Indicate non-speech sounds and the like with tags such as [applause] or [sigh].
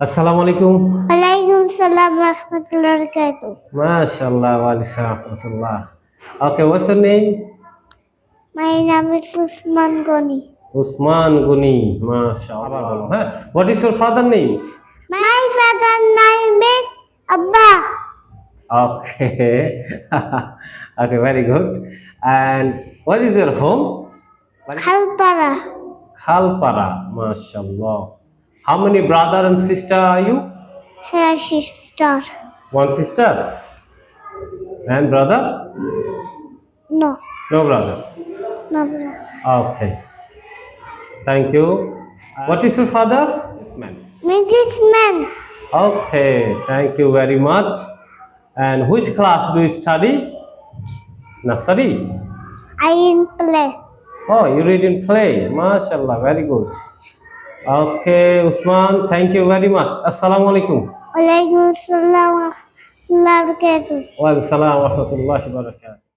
আসসালামু আলাইকুম ওয়ালাইকুম সালাম রহমতুল্লাহ বরকাতুহ মাশাআল্লাহ ওয়া আলাইকুম রাহমাতুল্লাহ ওকে হোয়াটস ইউর নেম মাই নাম ইজ উসমান গনি উসমান গুনি মাশাআল্লাহ হ্যাঁ what is your father name my father Naim is আব্বা Okay. [laughs] okay, very good. And what is your home? Khalpara Khalpara, mashallah. How many brother and sister are you? One sister. One sister? And brother? No. No brother? No brother. Okay. Thank you. What is your father? Businessman. Businessman. Okay. Thank you very much. And which class do you study? Nursery? I in play. Oh, you read in play. MashaAllah. Very good. Okay Usman thank you very much আসসালামু আলাইকুম ওয়ালাইকুম আসসালাম ওয়া রাহমাতুল্লাহি ওয়া বারাকাতুহু ওয়া আসসালামু আলাইকুম ওয়া রাহমাতুল্লাহি ওয়া বারাকাতুহু